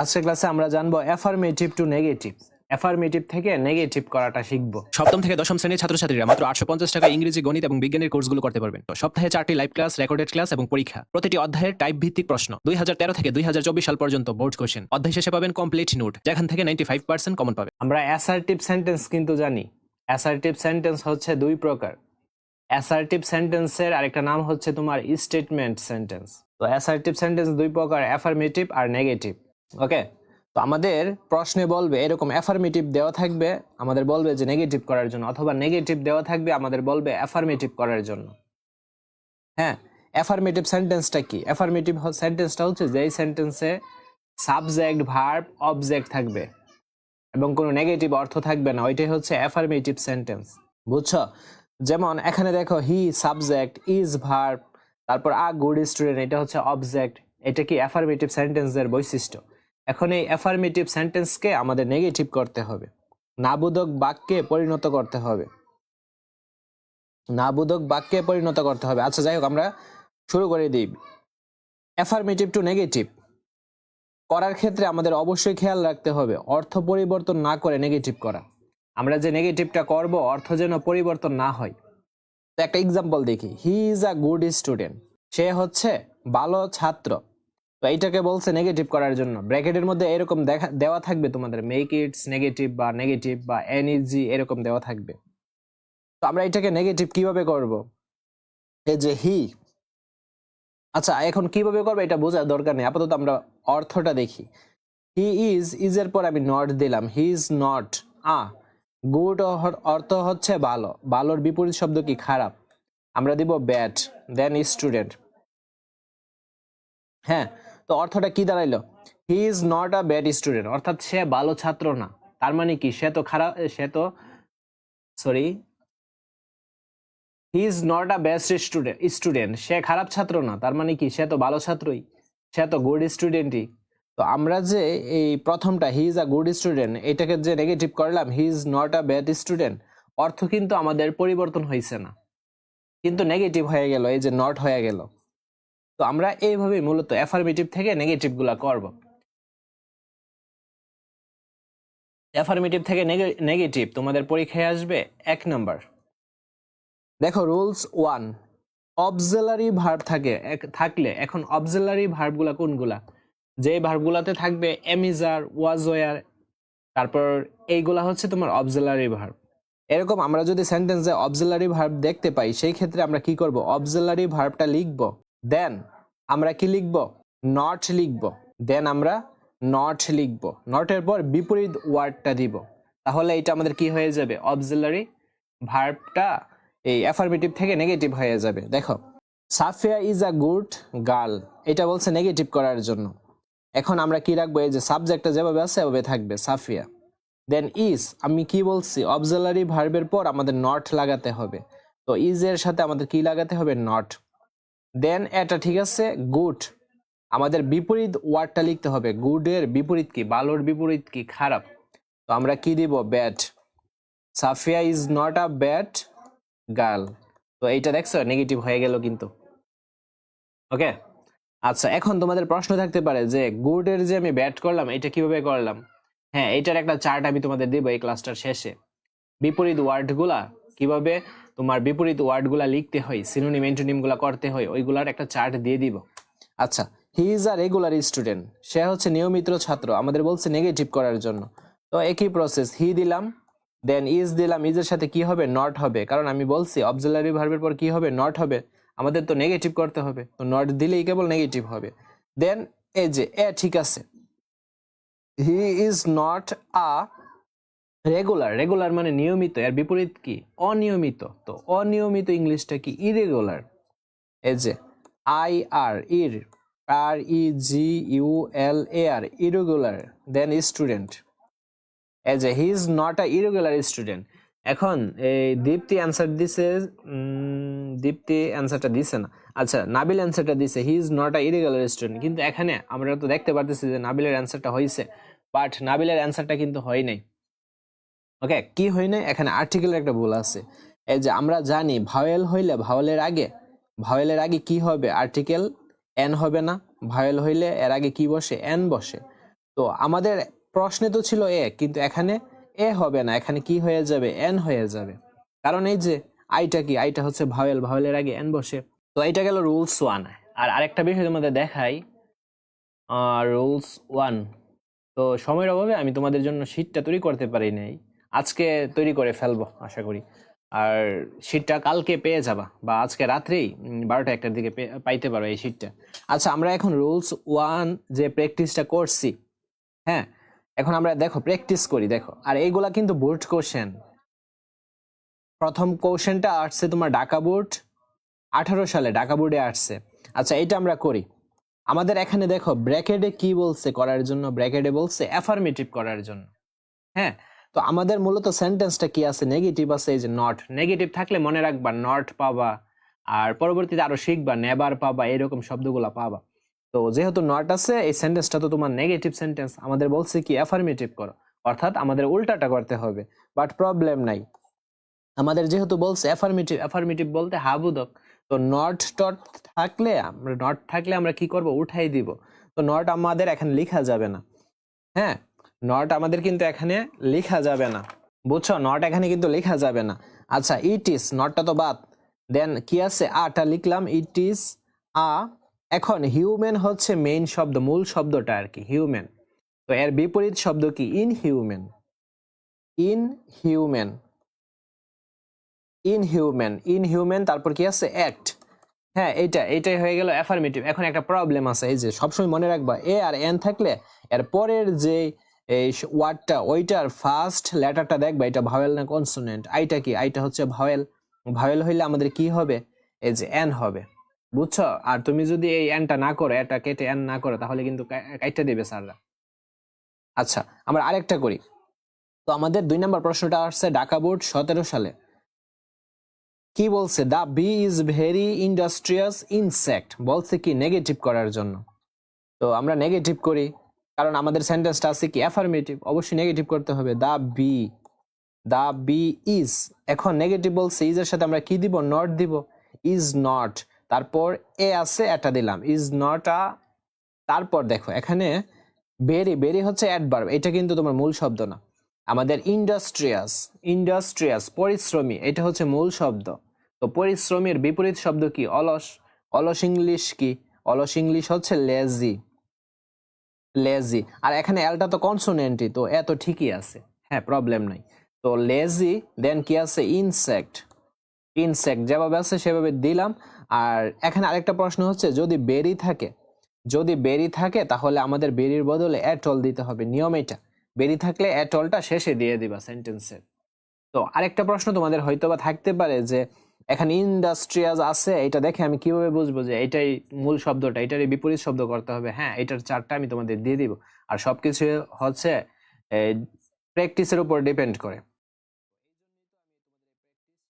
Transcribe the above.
আজকের ক্লাসে আমরা জানব অ্যাফার্মেটিভ টু নেগেটিভ অ্যাফার্মেটিভ থেকে নেগেটিভ করাটা শিখব। সপ্তম থেকে দশম শ্রেণির ছাত্রছাত্রীরা মাত্র আটশো পঞ্চাশ টাকা ইংরেজি গণিত এবং বিজ্ঞানের কোর্সগুলো করতে পারবেন। তো সপ্তাহে চারটি লাইভ ক্লাস রেকর্ডেড ক্লাস এবং পরীক্ষা। প্রতিটি অধ্যায়ের টাইপ ভিত্তিক প্রশ্ন। দুই হাজার তেরো থেকে দুই হাজার চব্বিশ সাল পর্যন্ত বোর্ড কোশ্চেন অধ্যায় শেষে পাবেন কমপ্লিট নোট যেখান থেকে নাইনটি ফাইভ পার্সেন্ট কমন পাবে আমরা অ্যাসার্টিভ সেন্টেন্স কিন্তু জানি। অ্যাসার্টিভ সেন্টেন্স হচ্ছে দুই প্রকার। অ্যাসার্টিভ সেন্টেন্সের আরেকটা নাম হচ্ছে তোমার স্টেটমেন্ট সেন্টেন্স তো অ্যাসার্টিভ সেন্টেন্স দুই প্রকার অ্যাফার্মেটিভ আর নেগেটিভ ওকে তো আমাদের প্রশ্নে বলবে, এরকম অ্যাফার্মেটিভ দেওয়া থাকবে, আমাদের বলবে যে নেগেটিভ করার জন্য, অথবা নেগেটিভ দেওয়া থাকবে, আমাদের বলবে অ্যাফার্মেটিভ করার জন্য। হ্যাঁ? অ্যাফার্মেটিভ সেন্টেন্সটা কি? অ্যাফার্মেটিভ সেন্টেন্সটা হচ্ছে যেই সেন্টেন্সে সাবজেক্ট ভার্ব অবজেক্ট থাকবে এবং কোনো নেগেটিভ অর্থ থাকবে না, ওইটাই হচ্ছে অ্যাফার্মেটিভ সেন্টেন্স বুঝছ? যেমন এখানে দেখো হি সাবজেক্ট ইজ ভার্ব তারপর আ গুড স্টুডেন্ট এটা হচ্ছে অবজেক্ট এটা কি অ্যাফার্মেটিভ সেন্টেন্সের বৈশিষ্ট্য? এখন এই অ্যাফার্মেটিভ সেন্টেন্সকে আমাদের নেগেটিভ করতে হবে। নাবোধক বাক্যে পরিণত করতে হবে। নাবোধক বাক্যে পরিণত করতে হবে। আচ্ছা যাই হোক, আমরা শুরু করে দিই। অ্যাফার্মেটিভ টু নেগেটিভ করার ক্ষেত্রে আমাদের অবশ্যই খেয়াল রাখতে হবে। অর্থ পরিবর্তন না করে নেগেটিভ করা। আমরা যে নেগেটিভটা করব, অর্থ যেন পরিবর্তন না হয়। তো একটা এক্সাম্পল দেখি। He is a good student সে হচ্ছে ভালো ছাত্র। তো এইটাকে বলছে নেগেটিভ করার জন্য। ব্র্যাকেটের মধ্যে এরকম দেখা, দেওয়া থাকবে তোমাদের। মেক ইটস নেগেটিভ বা নেগেটিভ বা এনইজি এরকম দেওয়া থাকবে। তো আমরা এটাকে নেগেটিভ কীভাবে করব? এই যে হি আচ্ছা এখন কীভাবে করবে এটা বোঝার দরকার নেই। আপাতত আমরা অর্থটা দেখি। হি ইজ ইজের পর আমি নট দিলাম। He is not a good অর্থ হচ্ছে ভালো। ভালোর বিপরীত শব্দ কি? খারাপ। আমরা দিব ব্যাড দেন স্টুডেন্ট হ্যাঁ তো অর্থটা কি দাঁড়াইলো? He is not a bad student অর্থাৎ সে ভালো ছাত্র না। তার মানে কি? সে তো খারাপ, সে তো sorry he is not a best student student সে খারাপ ছাত্র না। তার মানে কি? সে তো ভালো ছাত্রই, সে তো গুড স্টুডেন্টই তো আমরা যে এই প্রথমটা he is a good student এটাকে যে নেগেটিভ করলাম he is not a bad student অর্থ কিন্তু আমাদের পরিবর্তন হয়েছে না। কিন্তু নেগেটিভ হয়ে গেল, এই যে নট হয়ে গেল। তো আমরা এইভাবে মূলত অ্যাফার্মেটিভ থেকে নেগেটিভগুলা করব। অ্যাফার্মেটিভ থেকে নেগেটিভ তোমাদের পরীক্ষায় আসবে এক নাম্বার দেখো রুলস ওয়ান অবজেলারি ভার্ব থাকে থাকলে এখন অবজেলারি ভার্বগুলা কোনগুলা? যে ভার্বগুলাতে থাকবে এমিজার ওয়াজওয়ার তারপর এইগুলা হচ্ছে তোমার অবজেলারি ভার্ব এরকম আমরা যদি সেন্টেন্সে অবজেলারি ভার্ব দেখতে পাই, সেই ক্ষেত্রে আমরা কি করব? অবজেলারি ভার্বটা লিখব। দেন আমরা কি লিখব? নট লিখব। দেন আমরা নট লিখব। নটের পর বিপরীত ওয়ার্ডটা দিব। তাহলে এটা আমাদের কি হয়ে যাবে? অবজেলারি ভার্বটা এই অ্যাফার্মেটিভ থেকে নেগেটিভ হয়ে যাবে। দেখো Safia is a good girl এটা বলছে নেগেটিভ করার জন্য। এখন আমরা কি রাখব? এই যে সাবজেক্টটা যেভাবে আছে ওভাবে থাকবে সাফিয়া দেন ইজ আমি কি বলছি? অবজেলারি ভার্বের পর আমাদের নট লাগাতে হবে। তো ইজ এর সাথে আমাদের কি লাগাতে হবে? নট দেন এটা ঠিক আছে গুড আমাদের বিপরীত ওয়ার্ডটা লিখতে হবে। গুড এর বিপরীত কি? ভালোর বিপরীত কি? খারাপ। তো আমরা কি দিব? Bad Safia is not a bad girl তো এইটা দেখছ? নেগেটিভ হয়ে গেল কিন্তু। ওকে আচ্ছা এখন তোমাদের প্রশ্ন থাকতে পারে যে গুড এর যে আমি ব্যাট করলাম, এটা কীভাবে করলাম? হ্যাঁ এইটার একটা চার্ট আমি তোমাদের দেবো এই ক্লাসটার শেষে। বিপরীত ওয়ার্ডগুলা কীভাবে তোমার বিপরীত ওয়ার্ডগুলা লিখতে হয় সিনোনিম এন্টোনিমগুলা করতে হয়, ওইগুলার একটা চার্ট দিয়ে দিব। আচ্ছা he is a regular student সে হচ্ছে নিয়মিত ছাত্র, আমাদের বলছে নেগেটিভ করার জন্য। তো একই প্রসেস হি দিলাম দেন ইজ দিলাম ইজের সাথে কি হবে? নট হবে। কারণ আমি বলছি অবজেলারি ভার্বের পর কি হবে? নট হবে। আমাদের তো নেগেটিভ করতে হবে। তো নট দিলেই কেবল নেগেটিভ হবে। দেন এ যে, এ ঠিক আছে। He is not a regular regular মানে নিয়মিত, এর বিপরীত কি? অনিয়মিত। তো অনিয়মিত ইংলিশটা কি? ইরেগুলার এই যে I R ir R E G U L A R irregular then student as a he is not a irregular student এখন এই দীপ্তি অ্যান্সার দিছে দীপ্তি অ্যান্সারটা দিছে না। আচ্ছা নাবিল অ্যান্সারটা দিছে he is not a irregular student কিন্তু এখানে আমরা তো দেখতে পারতেছি যে নাবিলের অ্যান্সারটা হয়েছে বাট নাবিলের অ্যান্সারটা কিন্তু হয় নাই। ওকে কি হয় নাই এখানে আর্টিকেলের একটা ভুল আছে। এই যে আমরা জানি ভাওয়েল হইলে ভাওয়েলের আগে ভাওয়েলের আগে কি হবে? আর্টিকেল এন হবে না। ভাওয়েল হইলে এর আগে কি বসে? এন বসে। তো আমাদের প্রশ্নে তো ছিল এ কিন্তু এখানে এ হবে না। এখানে কি হয়ে যাবে? এন হয়ে যাবে। কারণ এই যে আইটা কি? আইটা হচ্ছে ভাওয়েল ভাওয়েলের আগে এন বসে। তো এইটা গেল রুলস ওয়ান আর আরেকটা বিষয় তোমাদের দেখাই। রুলস ওয়ান তো সময়ের অভাবে আমি তোমাদের জন্য শীটটা তৈরি করতে পারি নাই। আজকে তৈরি করে ফেলব, আশা করি। আর শীটটা কালকে পেয়ে যাবা, বা আজকে রাত্রেই বারোটা একটার দিকে পাইতে পারো এই শীটটা আচ্ছা আমরা এখন রুলস ওয়ান যে প্র্যাকটিসটা করছি হ্যাঁ? এখন আমরা দেখো, প্র্যাকটিস করি, দেখো। আর এইগুলা কিন্তু বোর্ড কোশ্চেন প্রথম কোশ্চেনটা আসছে তোমার ঢাকা বোর্ড আঠারো সালে ঢাকা বোর্ডে আসছে। আচ্ছা এটা আমরা করি। আমাদের এখানে দেখো ব্র্যাকেটে কি বলছে করার জন্য? ব্র্যাকেটে বলছে অ্যাফার্মেটিভ করার জন্য। হ্যাঁ? তো আমাদের মূলত সেন্টেন্সটা কি আছে? নেগেটিভ আছে, এই যে নট নেগেটিভ থাকলে মনে রাখবা নট পাবা। আর পরবর্তীতে আরও শিখবা নেবার পাবা, এরকম শব্দগুলা পাবা। তো যেহেতু নট আছে, এই সেন্টেন্সটা তো তোমার নেগেটিভ সেন্টেন্স আমাদের বলছে কি অ্যাফার্মেটিভ করো। অর্থাৎ আমাদের উল্টাটা করতে হবে বাট প্রবলেম নাই। আমাদের যেহেতু বলছে অ্যাফার্মেটিভ অ্যাফার্মেটিভ বলতে হাবুদক তো নট টট থাকলে আমরা নট থাকলে আমরা কি করব? উঠাই দিব। তো নট আমাদের এখানে লেখা যাবে না। হ্যাঁ? নট আমাদের কিন্তু এখানে লেখা যাবে না। বুঝছ? নট এখানে কিন্তু লেখা যাবে না। আচ্ছা ইট ইস নটটা তো বাদ। দেন কি আছে? আটা লিখলাম ইট ইস আ এখন হিউম্যান হচ্ছে মেইন শব্দ, মূল শব্দটা আর কি হিউম্যান তো এর বিপরীত শব্দ কি? In human in human inhuman inhuman তারপর কি আছে? অ্যাক্ট হ্যাঁ এটা এটাই হয়ে গেল অ্যাফার্মেটিভ এখন একটা প্রবলেম আছে, এই যে সবসময় মনে রাখবা এ আর এন থাকলে, এর পরের যে এই ওয়ার্ডটা ওইটার ফার্স্ট লেটারটা দেখবা এটা ভাওয়েল না কনসোনেন্ট আইটা কি? আইটা হচ্ছে ভাওয়েল ভাওয়েল হইলে আমাদের কি হবে? এই যে এন হবে। বুঝছ? আর তুমি যদি এই এনটা না করো এটা কেটে এন না করো, তাহলে কিন্তু কাইটা দেবে স্যাররা। আচ্ছা আমরা আরেকটা করি। তো আমাদের দুই নম্বর প্রশ্নটা আসছে ঢাকা বোর্ড সতেরো সালে। কি বলছে? The bee is very industrious insect বলছে কি? নেগেটিভ করার জন্য। তো আমরা নেগেটিভ করি। কারণ আমাদের সেন্টেন্সটা আছে কি? অ্যাফার্মেটিভ অবশ্যই নেগেটিভ করতে হবে। The bee the bee is এখন নেগেটিভ বলছে ইজের সাথে আমরা কি দিব? নট দিব। ইজ নট তারপর এ আছে এটা দিলাম। ইজ নট আ তারপর দেখো, এখানে বেরি বেরি হচ্ছে অ্যাডভার্ব এটা কিন্তু তোমার মূল শব্দ না। আমাদের ইন্ডাস্ট্রিয়াস ইন্ডাস্ট্রিয়াস পরিশ্রমী, এটা হচ্ছে মূল শব্দ। তো পরিশ্রমীর বিপরীত শব্দ কি? অলস। অলস ইংলিশ কি? অলস ইংলিশ হচ্ছে লেজি লেজি আর এখানে এলটা তো কনসোনেন্টই তো এত ঠিকই আছে। হ্যাঁ প্রবলেম নাই। তো লেজি দেন কি আছে? ইনসেক্ট ইনসেক্ট যেভাবে আছে, সেভাবে দিলাম। আর এখানে আরেকটা প্রশ্ন হচ্ছে, যদি বেরি থাকে, যদি বেরি থাকে, তাহলে আমাদের বেরির বদলে অ্যাটল দিতে হবে। নিয়ম এটা। বেরি থাকলে অ্যাটলটা শেষে দিয়ে দিবা সেন্টেন্সের তো আরেকটা প্রশ্ন তোমাদের হয়তোবা থাকতে পারে যে এখানে ইন্ডাস্ট্রিয়াস আছে, এটা দেখে আমি কীভাবে বুঝব যে এটাই মূল শব্দটা, এটারই বিপরীত শব্দ করতে হবে। হ্যাঁ এটার চারটা আমি তোমাদের দিয়ে দিব। আর সবকিছু হচ্ছে প্র্যাকটিসের উপর ডিপেন্ড করে।